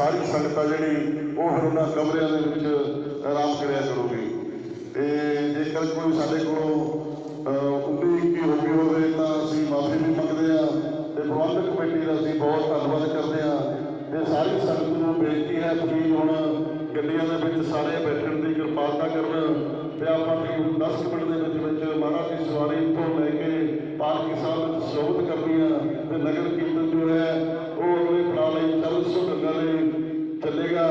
ਸਾਰੀ ਸੰਗਤ ਆ ਜਿਹੜੀ, ਉਹ ਫਿਰ ਉਹਨਾਂ ਕਮਰਿਆਂ ਦੇ ਵਿੱਚ ਆਰਾਮ ਕਰਿਆ ਕਰੂਗੀ। ਤੇ ਜੇਕਰ ਕੋਈ ਸਾਡੇ ਕੋਲੋਂ ਉਮੀਦ ਕੀ ਹੋ ਗਈ ਹੋਵੇ, ਤਾਂ ਅਸੀਂ ਮਾਫੀ ਵੀ ਮੰਗਦੇ ਆ ਤੇ ਪ੍ਰਬੰਧਕ ਕਮੇਟੀ ਦਾ ਅਸੀਂ ਬਹੁਤ ਧੰਨਵਾਦ ਕਰਦੇ ਆ ਤੇ ਸਾਰੀ ਸੰਗਤ ਨੂੰ ਬੇਨਤੀ ਹੈ ਪਲੀਜ਼ ਹੁਣ ਗੱਡੀਆਂ ਦੇ ਵਿੱਚ ਸਾਰੇ ਬੈਠਣ ਦੀ ਕਿਰਪਾਲਤਾ ਕਰਨ। ਤੇ ਆਪਾਂ ਤਕਰੀਬਨ 10 ਮਿੰਟ ਦੇ ਵਿੱਚ ਵਿੱਚ ਮਹਾਰਾਜ ਦੀ ਸਵਾਰੀ ਤੋਂ ਲੈ ਕੇ ਪਾਲਕੀ ਸਾਹਿਬ ਵਿੱਚ ਸਵਾਗਤ ਕਰਨੀ ਆ ਤੇ ਨਗਰ ਕੀਰਤਨ ਜੋ ਹੈ ਉਹ ਅਗਲੇ ਪੜਾਅ ਲਈ ਚੱਲ ਸੋ ਗੰਗਾ ਲਈ ਚੱਲੇਗਾ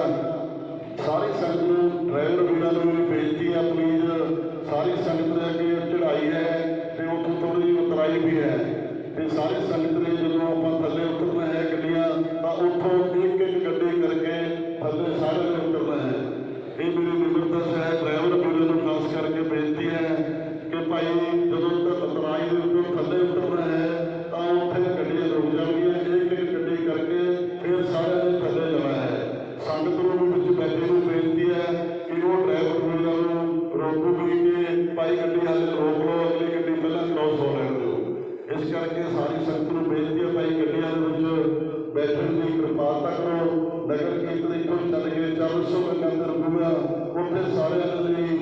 ਸਾਰੀ ਸੰਗਤ ਨੂੰ ਡਰਾਈਵਰ ਵੀਰਾਂ ਨੂੰ ਵੀ ਬੇਨਤੀ ਹੈ ਪਲੀਜ਼ ਸਾਰੀ ਸੰਗਤ ਦੇ ਅੱਗੇ ਚੜ੍ਹਾਈ ਹੈ ਤੇ ਉੱਥੋਂ ਥੋੜੀ ਜਿਹੀ ਉਤਰਾਈ ਵੀ ਹੈ ਤੇ ਸਾਰੇ ਸੰਗਤ ਨੇ ਜਦੋਂ ਆਪਾਂ ਥੱਲੇ ਉਤਰਨਾ ਹੈ ਗੱਡੀਆਂ ਤਾਂ ਉੱਥੋਂ ਇੱਕ ਇੱਕ ਗੱਡੀ ਕਰਕੇ ਥੱਲੇ ਸਾਰੇ ਨੇ ਉਤਰਨਾ ਹੈ ਇਹ ਮੇਰੀ ਨਿਮਰਤਾ ਹੈ ਡਰਾਈਵਰ ਵੀਰਾਂ ਨੂੰ ਖਾਸ ਕਰਕੇ ਬੇਨਤੀ ਹੈ ਕਿ ਭਾਈ ਜਦੋਂ ਤੱਕ ਉਤਰਾਈ ਦੇ ਉੱਤੇ ਥੱਲੇ ਉਤਰਨਾ ਹੈ ਤਾਂ ਉੱਥੇ ਗੱਡੀਆਂ ਰੁਕ ਜਾਣਗੀਆਂ ਇੱਕ ਇੱਕ ਗੱਡੀ ਕਰਕੇ ਫਿਰ ਸਾਰਿਆਂ ਨੇ ਥੱਲੇ ਜਾਣਾ ਹੈ ਸੰਗਤ ਨੂੰ ਵੀ ਵਿੱਚ ਬੈਠੇ ਨੂੰ ਬੇਨਤੀ ਹੈ ਕਿ ਉਹ ਡਰਾਈਵਰ ਵੀਰਾਂ ਨੂੰ ਰੋਕੂਗੀ ਕਿ ਭਾਈ ਗੱਡੀ ਹਾਲੇ ਰੋਕ ਲਓ ਅਗਲੀ ਗੱਡੀ ਪਹਿਲਾਂ ਕ੍ਰੋਸ ਹੋ ਲੈਣ ਦਿਓ ਇਸ ਕਰਕੇ ਸਾਰੀ ਸੰਗਤ ਨੂੰ ਬੇਨਤੀ ਹੈ ਭਾਈ ਗੱਡੀਆਂ ਦੇ ਵਿੱਚ ਬੈਠਣ ਦੀ ਕਿਰਪਾਲਤਾ ਕਰੋ ਨਗਰ ਕੀਰਤਨ ਇੱਥੋਂ ਚੱਲ ਕੇ ਚੱਲ ਸੋ ਉੱਥੇ ਸਾਰਿਆਂ ਦੇ ਲਈ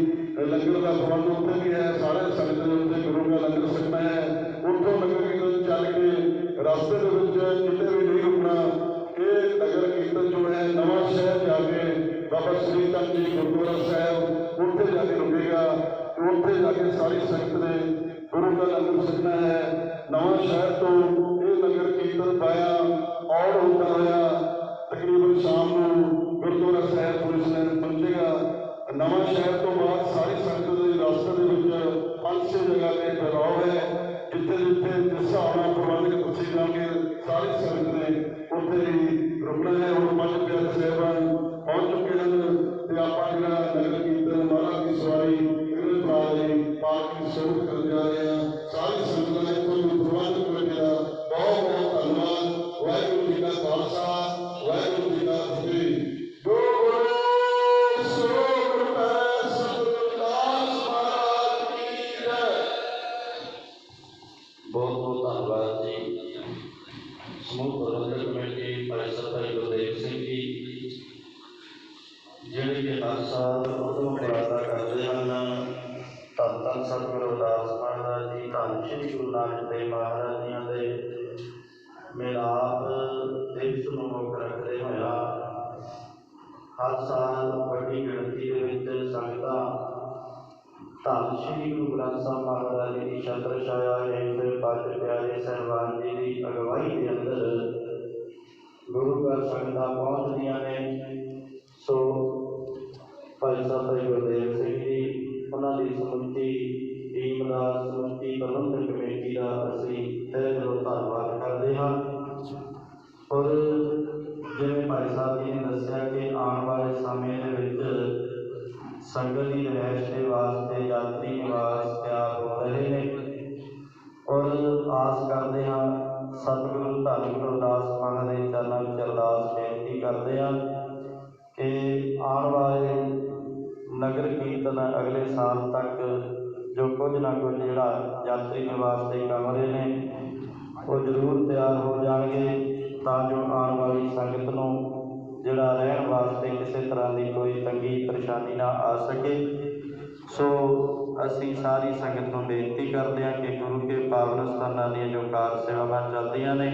ਲੰਗਰ ਦਾ ਪ੍ਰਬੰਧ ਉੱਥੇ ਵੀ ਹੈ, ਸਾਰੇ ਸੰਗਤ ਨੇ ਉੱਥੇ ਗੁਰੂ ਲੰਗਰ ਸ਼੍ਰੀ ਗੁਰੂ ਨਾਨਕ ਦੇਵ ਮਹਾਰਾਜ ਜੀਆਂ ਦੇ ਮਿਲਾਪ ਦਿਵਸ ਨੂੰ ਮੁੱਖ ਰੱਖਦੇ ਹੋਇਆ। ਹਰ ਸਾਲ ਵੱਡੀ ਗਿਣਤੀ ਦੇ ਵਿੱਚ ਸੰਗਤਾਂ ਧੰਨ ਸ਼੍ਰੀ ਗੁਰੂ ਗ੍ਰੰਥ ਸਾਹਿਬ ਮਹਾਰਾਜ ਜੀ ਦੀ ਛਤਰ ਛਾਇਆ ਹੇਠ ਪੰਜ ਪਿਆਰੇ ਸਹਿਬਾਨ ਜੀ ਦੀ ਅਗਵਾਈ ਦੇ ਅੰਦਰ ਗੁਰੂ ਘਰ ਸੰਗਤਾਂ ਪਹੁੰਚਦੀਆਂ ਨੇ। ਸਤਿਗੁਰੂ ਧੰਨ ਗੁਰੂ ਅਰਦਾਸ ਮਹਾਰਾਜ ਦੇ ਚਰਨਾਂ ਵਿੱਚ ਅਰਦਾਸ ਬੇਨਤੀ ਕਰਦੇ ਹਾਂ ਕਿ ਆਉਣ ਵਾਲੇ ਨਗਰ ਕੀਰਤਨ ਅਗਲੇ ਸਾਲ ਤੱਕ ਜੋ ਕੁਝ ਨਾ ਕੁਝ ਜਿਹੜਾ ਯਾਤਰੀ ਨਿਵਾਸ ਦੇ ਕਮਰੇ ਨੇ, ਉਹ ਜ਼ਰੂਰ ਤਿਆਰ ਹੋ ਜਾਣਗੇ ਤਾਂ ਜੋ ਆਉਣ ਵਾਲੀ ਸੰਗਤ ਨੂੰ ਜਿਹੜਾ ਰਹਿਣ ਵਾਸਤੇ ਕਿਸੇ ਤਰ੍ਹਾਂ ਦੀ ਕੋਈ ਤੰਗੀ ਪਰੇਸ਼ਾਨੀ ਨਾ ਆ ਸਕੇ। ਸੋ ਅਸੀਂ ਸਾਰੀ ਸੰਗਤ ਨੂੰ ਬੇਨਤੀ ਕਰਦੇ ਹਾਂ ਕਿ ਗੁਰੂ ਕੇ ਪਾਵਨ ਸਥਾਨਾਂ ਦੀਆਂ ਜੋ ਕਾਰ ਸੇਵਾਵਾਂ ਚੱਲਦੀਆਂ ਨੇ,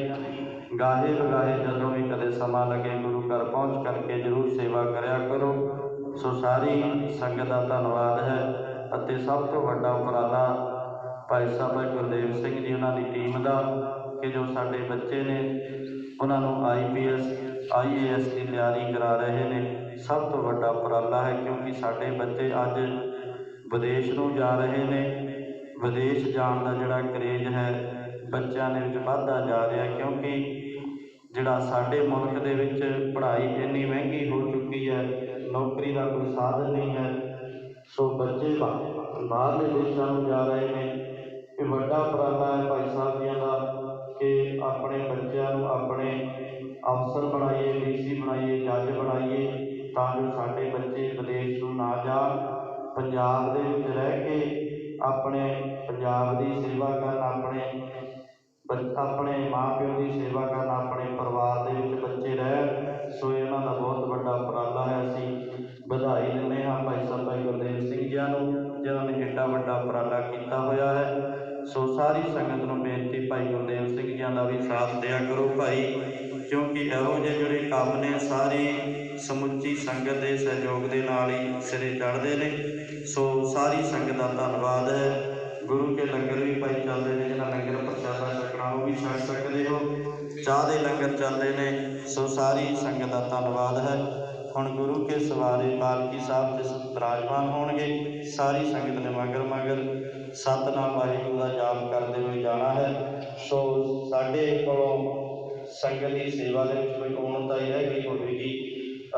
ਗਾਹੇ ਬਗਾਹੇ ਜਦੋਂ ਵੀ ਕਦੇ ਸਮਾਂ ਲੱਗੇ ਗੁਰੂ ਘਰ ਪਹੁੰਚ ਕਰਕੇ ਜ਼ਰੂਰ ਸੇਵਾ ਕਰਿਆ ਕਰੋ। ਸੋ ਸਾਰੀ ਸੰਗਤ ਦਾ ਧੰਨਵਾਦ ਹੈ ਅਤੇ ਸਭ ਤੋਂ ਵੱਡਾ ਉਪਰਾਲਾ ਭਾਈ ਸਾਹਿਬ ਗੁਰਦੇਵ ਸਿੰਘ ਜੀ ਉਹਨਾਂ ਦੀ ਟੀਮ ਦਾ ਕਿ ਜੋ ਸਾਡੇ ਬੱਚੇ ਨੇ, ਉਹਨਾਂ ਨੂੰ ਆਈਪੀਐਸ ਆਈਏਐਸ ਦੀ ਤਿਆਰੀ ਕਰਾ ਰਹੇ ਨੇ। ਸਭ ਤੋਂ ਵੱਡਾ ਉਪਰਾਲਾ ਹੈ ਕਿਉਂਕਿ ਸਾਡੇ ਬੱਚੇ ਅੱਜ ਵਿਦੇਸ਼ ਨੂੰ ਜਾ ਰਹੇ ਨੇ। ਵਿਦੇਸ਼ ਜਾਣ ਦਾ ਜਿਹੜਾ ਕਰੇਜ ਹੈ, ਬੱਚਿਆਂ ਦੇ ਵਿੱਚ ਵੱਧਦਾ ਜਾ ਰਿਹਾ ਕਿਉਂਕਿ ਜਿਹੜਾ ਸਾਡੇ ਮੁਲਕ ਦੇ ਵਿੱਚ ਪੜ੍ਹਾਈ ਇੰਨੀ ਮਹਿੰਗੀ ਹੋ ਚੁੱਕੀ ਹੈ, ਨੌਕਰੀ ਦਾ ਕੋਈ ਸਾਧਨ ਨਹੀਂ ਹੈ, ਸੋ ਬੱਚੇ ਬਾਹਰਲੇ ਦੇਸ਼ਾਂ ਨੂੰ ਜਾ ਰਹੇ ਨੇ। ਇਹ ਵੱਡਾ ਉਪਰਾਲਾ ਹੈ ਭਾਈ ਸਾਹਿਬ ਜੀਆਂ ਦਾ ਕਿ ਆਪਣੇ ਬੱਚਿਆਂ ਨੂੰ ਆਪਣੇ ਅਫਸਰ ਬਣਾਈਏ, ਡੀਸੀ ਬਣਾਈਏ, ਜੱਜ ਬਣਾਈਏ ਤਾਂ ਜੋ ਸਾਡੇ ਬੱਚੇ ਵਿਦੇਸ਼ ਨੂੰ ਨਾ ਜਾਣ। ਪੰਜਾਬ ਦੇ ਵਿੱਚ ਰਹਿ ਕੇ ਆਪਣੇ ਪੰਜਾਬ ਦੀ ਸੇਵਾ ਕਰਨ, ਆਪਣੇ ਆਪਣੇ ਮਾਂ ਪਿਓ ਦੀ ਸੇਵਾ ਕਰਨ, ਆਪਣੇ ਪਰਿਵਾਰ ਦੇ ਵਿੱਚ ਬੱਚੇ ਰਹਿਣ, ਸੋ ਇਹਨਾਂ ਦਾ ਬਹੁਤ ਵੱਡਾ ਉਪਰਾਲਾ ਹੈ। ਅਸੀਂ ਵਧਾਈ ਦਿੰਦੇ ਹਾਂ ਭਾਈ ਸਾਹਿਬ, ਭਾਈ ਗੁਰਦੇਵ ਸਿੰਘ ਜੀ ਨੂੰ, ਜਿਨ੍ਹਾਂ ਨੇ ਇੱਡਾ ਵੱਡਾ ਉਪਰਾਲਾ ਕੀਤਾ ਹੋਇਆ ਹੈ। ਸੋ ਸਾਰੀ ਸੰਗਤ ਨੂੰ ਬੇਨਤੀ, ਭਾਈ ਗੁਰਦੇਵ ਸਿੰਘ ਜੀ ਦਾ ਵੀ ਸਾਥ ਦਿਆ ਕਰੋ ਭਾਈ, ਕਿਉਂਕਿ ਇਹੋ ਜਿਹੇ ਜਿਹੜੇ ਕੰਮ ਨੇ, ਸਾਰੇ ਸਮੁੱਚੀ ਸੰਗਤ ਦੇ ਸਹਿਯੋਗ ਦੇ ਨਾਲ ਹੀ ਸਿਰੇ ਚੜ੍ਹਦੇ ਨੇ। ਸੋ ਸਾਰੀ ਸੰਗਤ ਦਾ ਧੰਨਵਾਦ ਹੈ। ਗੁਰੂ ਕੇ ਲੰਗਰ ਵੀ ਭਾਈ ਚੱਲਦੇ ਨੇ ਜਿਹਨਾਂ ਲੰਗਰ ਪ੍ਰਸ਼ਾਦਾ ਛਕਣਾ ਉਹ ਵੀ ਛਕ ਸਕਦੇ ਹੋ। ਚਾਹ ਦੇ ਲੰਗਰ ਚੱਲਦੇ ਨੇ, ਸੋ ਸਾਰੀ ਸੰਗਤ ਦਾ ਧੰਨਵਾਦ ਹੈ। ਹੁਣ ਗੁਰੂ ਕੇ ਸਵਾਰੇ ਪਾਲਕੀ ਸਾਹਿਬ ਜਿਸ ਬਿਰਾਜਮਾਨ ਹੋਣਗੇ, ਸਾਰੀ ਸੰਗਤ ਨੇ ਮਗਰ ਮਗਰ ਸਤਨਾਮ ਵਾਹਿਗੁਰੂ ਦਾ ਜਾਪ ਕਰਦੇ ਹੋਏ ਜਾਣਾ ਹੈ। ਸੋ ਸਾਡੇ ਕੋਲੋਂ ਸੰਗਤ ਦੀ ਸੇਵਾ ਦੇ ਵਿੱਚ ਕੋਈ ਕੋਮਲਤਾ ਹੀ ਰਹਿ ਗਈ ਹੋਵੇਗੀ।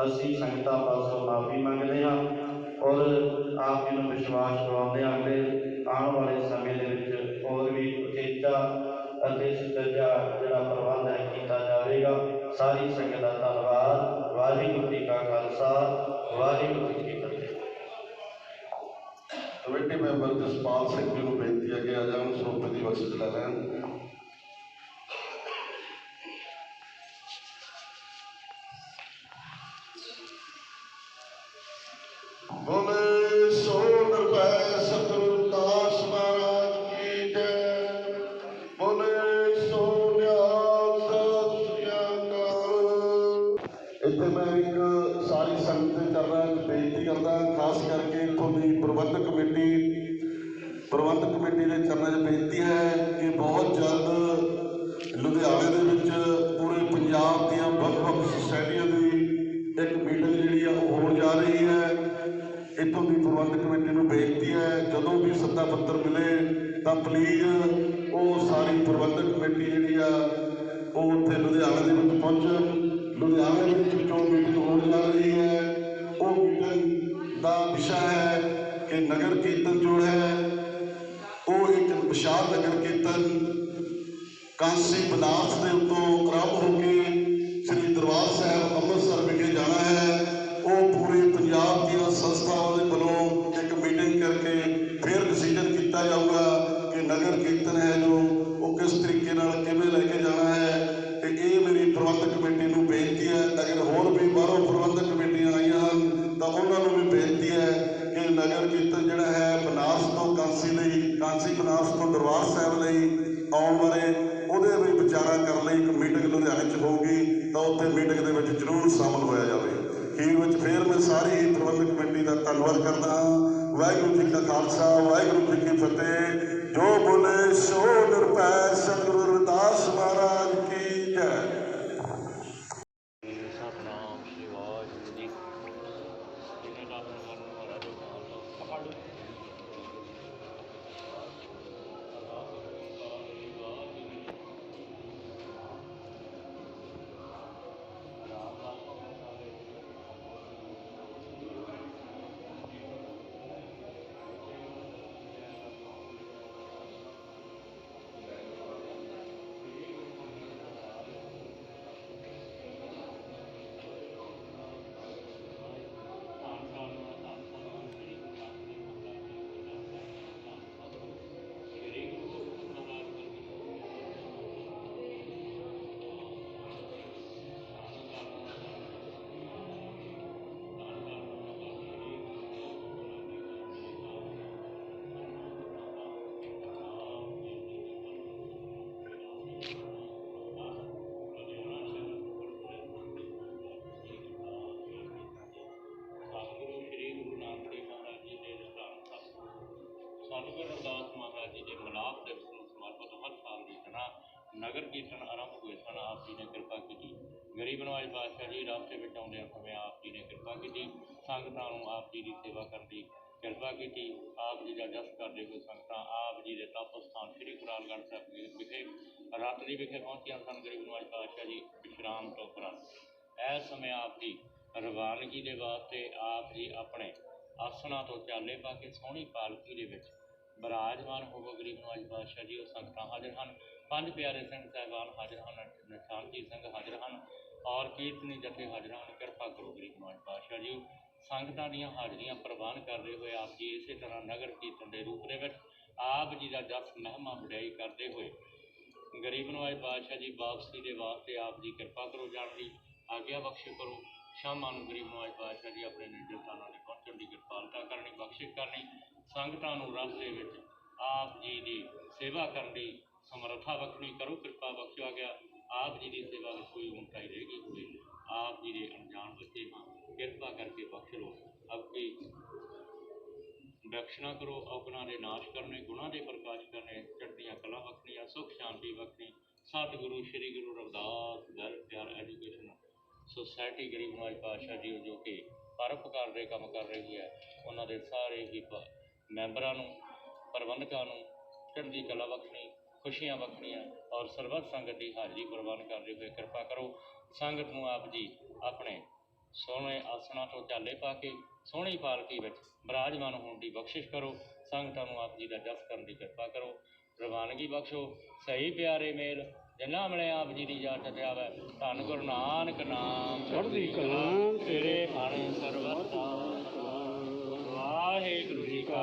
ਅਸੀਂ ਸੰਗਤਾਂ ਪਾਸੋਂ ਮਾਫੀ ਮੰਗਦੇ ਹਾਂ ਔਰ ਆਪ ਜੀ ਨੂੰ ਵਿਸ਼ਵਾਸ ਦਿਵਾਉਂਦੇ ਹਾਂ ਕਿ ਆਉਣ ਵਾਲੇ ਸਮੇਂ ਦੇ ਵਿੱਚ ਹੋਰ ਵੀ ਉਚੇਚਾ ਅਤੇ ਸੁਚੱਜਾ ਜਿਹੜਾ ਪ੍ਰਬੰਧ ਹੈ ਕੀਤਾ ਜਾਵੇਗਾ। ਸਾਰੀ ਸੰਗਤ ਦਾ ਧੰਨਵਾਦ। ਵਾਹਿਗੁਰੂ ਜੀ ਕਾ ਖਾਲਸਾ, ਵਾਹਿਗੁਰੂ ਜੀ ਕੀ ਫਤਿਹ। ਕਮੇਟੀ ਮੈਂਬਰ ਜਸਪਾਲ ਸਿੰਘ ਜੀ ਨੂੰ ਬੇਨਤੀ ਹੈ ਕਿ ਆ ਜਾਣ ਸਰੋਪੇ ਦੀ ਬਖਸ਼ਿਸ਼ ਲੈ ਲੈਣ। ਇੱਥੇ ਮੈਂ ਇੱਕ ਸਾਰੀ ਸੰਗਤ ਦੇ ਚਰਨਾਂ 'ਚ ਬੇਨਤੀ ਕਰਦਾ, ਖਾਸ ਕਰਕੇ ਇੱਥੋਂ ਦੀ ਪ੍ਰਬੰਧਕ ਕਮੇਟੀ ਪ੍ਰਬੰਧਕ ਕਮੇਟੀ ਦੇ ਚਰਨਾਂ 'ਚ ਬੇਨਤੀ ਹੈ ਕਿ ਬਹੁਤ ਜਲਦ ਲੁਧਿਆਣੇ ਦੇ ਵਿੱਚ ਪੂਰੇ ਪੰਜਾਬ ਦੀਆਂ ਵੱਖ-ਵੱਖ ਸੁਸਾਇਟੀਆਂ ਦੀ ਇੱਕ ਮੀਟਿੰਗ ਜਿਹੜੀ ਆ ਉਹ ਹੋਣ ਜਾ ਰਹੀ ਹੈ। ਇੱਥੋਂ ਦੀ ਪ੍ਰਬੰਧਕ ਕਮੇਟੀ ਨੂੰ ਬੇਨਤੀ ਹੈ, ਜਦੋਂ ਵੀ ਸੱਦਾ ਪੱਤਰ ਮਿਲੇ ਤਾਂ ਪਲੀਜ਼ ਉਹ ਸਾਰੀ ਪ੍ਰਬੰਧਕ ਕਮੇਟੀ ਜਿਹੜੀ ਆ, ਉਹ ਉੱਥੇ ਲੁਧਿਆਣੇ ਦੇ ਵਿੱਚ ਪਹੁੰਚਣ ਲੁਧਿਆਣੇ ਦੇ ਵਿੱਚ ਜੋ ਮੀਟਿੰਗ ਹੋਣ ਜਾ ਰਹੀ ਹੈ। ਉਹ ਮੀਟਿੰਗ ਦਾ ਵਿਸ਼ਾ ਹੈ ਕਿ ਨਗਰ ਕੀਰਤਨ ਜੋ ਹੈ, ਉਹ ਇੱਕ ਵਿਸ਼ਾਲ ਨਗਰ ਕੀਰਤਨ ਕਾਂਸੀ ਬਨਾਰਸ ਦੇ ਉੱਤੋਂ ਆਰੰਭ ਹੋ ਕੇ ਸ੍ਰੀ ਦਰਬਾਰ ਸਾਹਿਬ ਅੰਮ੍ਰਿਤਸਰ ਵਿਖੇ ਜਾਣਾ ਹੈ। ਉਹ ਪੂਰੇ ਪੰਜਾਬ ਦੀਆਂ ਸੰਸਥਾਵਾਂ ਦੇ ਵੱਲੋਂ ਇੱਕ ਮੀਟਿੰਗ ਕਰਕੇ ਫਿਰ ਡਿਸੀਜਨ ਕੀਤਾ ਜਾਊਗਾ ਕਿ ਨਗਰ ਕੀਰਤਨ ਹੈ ਜੋ ਉਹ ਕਿਸ ਤਰੀਕੇ ਨਾਲ ਕਿਵੇਂ ਲੈ ਕੇ ਜਾਣਾ ਹੈ ਤੇ ਇਹ ਮੇਰੀ ਪ੍ਰਬੰਧਕ ਕਮੇਟੀ ਨੂੰ ਬੇਨਤੀ ਹੈ ਅਗਰ ਹੋਰ ਵੀ ਬਾਹਰੋਂ ਪ੍ਰਬੰਧਕ ਕਮੇਟੀਆਂ ਆਈਆਂ ਹਨ ਤਾਂ ਉਹਨਾਂ ਨੂੰ ਵੀ ਬੇਨਤੀ ਹੈ ਕਿ ਨਗਰ ਕੀਰਤਨ ਜਿਹੜਾ ਹੈ ਬਨਾਰਸ ਤੋਂ ਕਾਂਸੀ ਲਈ ਕਾਂਸੀ ਬਨਾਰਸ ਤੋਂ ਦਰਬਾਰ ਸਾਹਿਬ ਲਈ ਆਉਣ ਵਾਲੇ ਉਹਦੇ ਵੀ ਵਿਚਾਰਾਂ ਕਰਨ ਲਈ ਇੱਕ ਮੀਟਿੰਗ ਲੁਧਿਆਣੇ 'ਚ ਹੋਊਗੀ ਤਾਂ ਉੱਥੇ ਮੀਟਿੰਗ ਦੇ ਵਿੱਚ ਜ਼ਰੂਰ ਸ਼ਾਮਲ ਹੋਇਆ ਜਾਵੇ। ਅਖੀਰ ਵਿੱਚ ਫੇਰ ਮੈਂ ਸਾਰੀ ਪ੍ਰਬੰਧਕ ਕਮੇਟੀ ਦਾ ਧੰਨਵਾਦ ਕਰਦਾ ਹਾਂ। ਵਾਹਿਗੁਰੂ ਜੀ ਕਾ ਖਾਲਸਾ, ਵਾਹਿਗੁਰੂ ਜੀ ਕੀ ਫਤਿਹ। ਜੋ ਬੋਲੇ, ਸੋ ਨਿਰਭੈ ਸਤਿਗੁਰੂ ਸਤਿਗੁਰੂ ਰਵਿਦਾਸ ਮਹਾਰਾਜ ਜੀ ਦੇ ਮਲਾਪ ਦਿਵਸ ਨੂੰ ਸਮਰਪਿਤ ਹਰ ਸਾਲ ਦੀ ਤਰ੍ਹਾਂ ਨਗਰ ਕੀਰਤਨ ਆਰੰਭ ਹੋਏ ਸਨ, ਆਪ ਜੀ ਨੇ ਕਿਰਪਾ ਕੀਤੀ। ਗਰੀਬ ਨਵਾਜ ਬਾਦਸ਼ਾਹ ਜੀ ਰਸਤੇ ਵਿੱਚ ਆਉਂਦਿਆਂ ਸਮੇਂ ਆਪ ਜੀ ਨੇ ਕਿਰਪਾ ਕੀਤੀ। ਸੰਗਤਾਂ ਨੂੰ ਆਪ ਜੀ ਦੀ ਸੇਵਾ ਕਰਨ ਦੀ ਕਿਰਪਾ ਕੀਤੀ। ਆਪ ਜੀ ਦਾ ਜਸ ਕਰਦੇ ਹੋਏ ਸੰਗਤਾਂ ਆਪ ਜੀ ਦੇ ਤਪ ਸਥਾਨ ਸ੍ਰੀ ਗੁਰਾਲਗੜ੍ਹ ਸਾਹਿਬ ਵਿ- ਵਿਖੇ ਰਾਤਰੀ ਵਿਖੇ ਪਹੁੰਚੀਆਂ ਸਨ ਗਰੀਬ ਨਵਾਜ ਬਾਦਸ਼ਾਹ ਜੀ ਵਿਸ਼ਰਾਮ ਤੋਂ ਉਪਰੰਤ। ਇਸ ਸਮੇਂ ਆਪ ਜੀ ਰਵਾਨਗੀ ਦੇ ਵਾਸਤੇ ਆਪ ਜੀ ਆਪਣੇ ਆਸਣਾ ਤੋਂ ਚਾਲੇ ਪਾ ਕੇ ਸੋਹਣੀ ਪਾਲਕੀ ਦੇ ਵਿੱਚ ਬਰਾਜਮਾਨ ਹੋਵੋ, ਗਰੀਬ ਨਵਾਜ ਪਾਤਸ਼ਾਹ ਜੀ, ਉਹ ਸੰਗਤਾਂ ਹਾਜ਼ਰ ਹਨ। ਪੰਜ ਪਿਆਰੇ ਸਿੰਘ ਸਾਹਿਬਾਨ ਹਾਜ਼ਰ ਹਨ ਨਿਸ਼ਾਨਜੀ ਸਿੰਘ ਹਾਜ਼ਰ ਹਨ, ਔਰ ਕੀਰਤਨੀ ਜਥੇ ਹਾਜ਼ਰ ਹਨ। ਕਿਰਪਾ ਕਰੋ ਗਰੀਬ ਨਵਾਜ ਪਾਤਸ਼ਾਹ ਜੀ। ਸੰਗਤਾਂ ਦੀਆਂ ਹਾਜ਼ਰੀਆਂ ਪ੍ਰਵਾਨ ਕਰਦੇ ਹੋਏ ਆਪ ਜੀ ਇਸੇ ਤਰ੍ਹਾਂ ਨਗਰ ਕੀਰਤਨ ਦੇ ਰੂਪ ਦੇ ਵਿੱਚ ਆਪ ਜੀ ਦਾ ਜਸ ਮਹਿਮਾ ਵਡਿਆਈ ਕਰਦੇ ਹੋਏ। ਗਰੀਬ ਨਵਾਜ ਪਾਤਸ਼ਾਹ ਜੀ ਵਾਪਸੀ ਦੇ ਵਾਸਤੇ ਆਪ ਜੀ ਕਿਰਪਾ ਕਰੋ ਜਾਣ ਦੀ। ਆਗਿਆ ਬਖਸ਼ ਕਰੋ। ਸ਼ਾਮਾਂ ਨੂੰ ਗਰੀਬ ਨਵਾਜ ਪਾਤਸ਼ਾਹ ਜੀ ਆਪਣੇ ਨਿਰਜਲ ਸਥਾਨਾਂ ਤੇ ਦੀ ਕਿਰਪਾਲਤਾ ਕਰਨੀ, ਬਖਸ਼ਿਸ਼ ਕਰਨੀ, ਸੰਗਤਾਂ ਨੂੰ ਰਸ ਦੇ ਵਿੱਚ ਆਪ ਜੀ ਦੀ ਸੇਵਾ ਕਰਨ ਦੀ ਸਮਰੱਥਾ ਬਖਸ਼ਣੀ, ਕਰੋ ਕਿਰਪਾ ਬਖਸ਼ਿਆ ਗਿਆ। ਆਪ ਜੀ ਦੀ ਸੇਵਾ ਵਿੱਚ ਕੋਈ ਉਨਕਾਈ ਰਹਿ ਗਈ ਹੋਵੇ, ਆਪ ਜੀ ਦੇ ਅਣਜਾਣ ਬੱਚੇ ਹਾਂ ਕਿਰਪਾ ਕਰਕੇ ਬਖਸ਼ ਲਓ। ਆਪਕੀ ਦਕਸ਼ਨਾ ਕਰੋ, ਔਗਣਾ ਦੇ ਨਾਸ਼ ਕਰਨੇ, ਗੁਣਾਂ ਦੇ ਪ੍ਰਕਾਸ਼ ਕਰਨੇ, ਚੜ੍ਹਦੀਆਂ ਕਲਾ ਬਖਸ਼ਣੀਆਂ, ਸੁਖ ਸ਼ਾਂਤੀ ਬਖਸ਼ਣੀ। Satguru, Sri Guru Ravidas, welfare education society, ਗਰੀਬ ਨਵਾਜ ਪਾਤਸ਼ਾਹ ਜੀ, ਜੋ ਕਿ ਪਰਉਪਕਾਰ ਦੇ ਕੰਮ ਕਰ ਰਹੀ ਹੈ ਉਹਨਾਂ ਦੇ ਸਾਰੇ ਹੀ ਪ- ਮੈਂਬਰਾਂ ਨੂੰ, ਪ੍ਰਬੰਧਕਾਂ ਨੂੰ ਚੜ੍ਹਦੀ ਕਲਾ ਬਖਸ਼ਣੀ ਖੁਸ਼ੀਆਂ ਬਖਸ਼ਣੀਆਂ ਔਰ ਸਰਬੱਤ ਸੰਗਤ ਦੀ ਹਾਜ਼ਰੀ ਪ੍ਰਵਾਨ ਕਰਦੇ ਹੋਏ। ਕਿਰਪਾ ਕਰੋ, ਸੰਗਤ ਨੂੰ ਆਪ ਜੀ ਆਪਣੇ ਸੋਹਣੇ ਆਸਣਾਂ ਤੋਂ ਝਾਲੇ ਪਾ ਕੇ, ਸੋਹਣੀ ਪਾਲਕੀ ਵਿੱਚ ਬਰਾਜਮਾਨ ਹੋਣ ਦੀ ਬਖਸ਼ਿਸ਼ ਕਰੋ। ਸੰਗਤਾਂ ਨੂੰ ਆਪ ਜੀ ਦਾ ਜਸ ਕਰਨ ਦੀ ਕਿਰਪਾ ਕਰੋ। ਰਵਾਨਗੀ ਬਖਸ਼ੋ। ਸਹੀ ਪਿਆਰੇ ਮੇਲ ਜਿੰਨਾ ਮਿਲੇ ਆਪ ਜੀ ਦੀ ਯਾਦ ਤੇ ਆਵੇ ਧੰਨ ਗੁਰੂ ਨਾਨਕ ਨਾਮ ਚੜ੍ਹਦੀ ਕਲਾ ਤੇਰੇ ਬਾਣੇ ਸਰਬਤਾ ਵਾਹਿਗੁਰੂ ਜੀ ਕਾ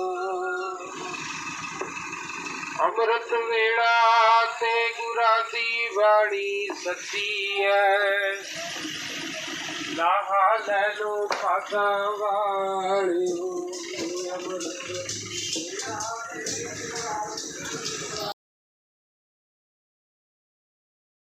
ਅੰਮ੍ਰਿਤ ਵੇਲਾ ਤੇ ਗੁਰਾਂ ਦੀ ਬਾਣੀ ਸੱਚੀ ਹੈ ਲਾਹਾ ਲੈ ਲੋ ਭਾਗਾ ਵਾਲਿਓ ਅੰਮ੍ਰਿਤ